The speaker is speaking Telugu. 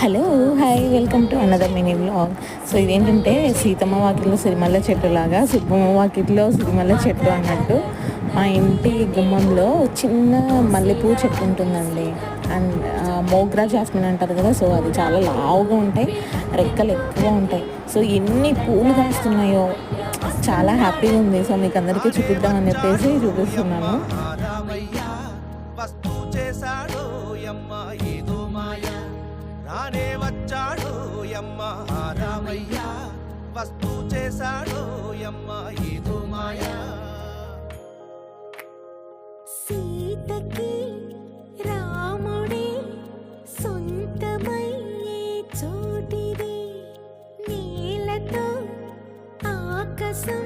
Hello hi welcome to another mini blog so ఇదేంటంటే సీతమ్మ వాకిట్లో సిరిమల్ల చెట్టు లాగా సుబ్బమ్మ వాకిట్లో సిరిమల్ల చెట్టు అన్నట్టు మా ఇంటి గుమ్మంలో చిన్న మల్లెపూ చెట్టు ఉంటుందండి. అండ్ మోగ్రా జాస్మిన్ అంటారు కదా సో అది చాలా లావుగా ఉంటాయి రెక్కలు ఎక్కువగా ఉంటాయి. సో ఎన్ని పూలు కాస్తున్నాయో చాలా హ్యాపీగా ఉంది. సో మీకు అందరికీ చూపిద్దామని చెప్పేసి చూపిస్తున్నాను. చేశాడో చేశాడు ఏదో రాగానే వచ్చాడు యమ్మ. రామయ్య వస్తూ చేశాడు యమ్మ. ఏదో మాయా సీతకి రాముడే సొంతమయ్యే చోటిది. నీలతో ఆకాశం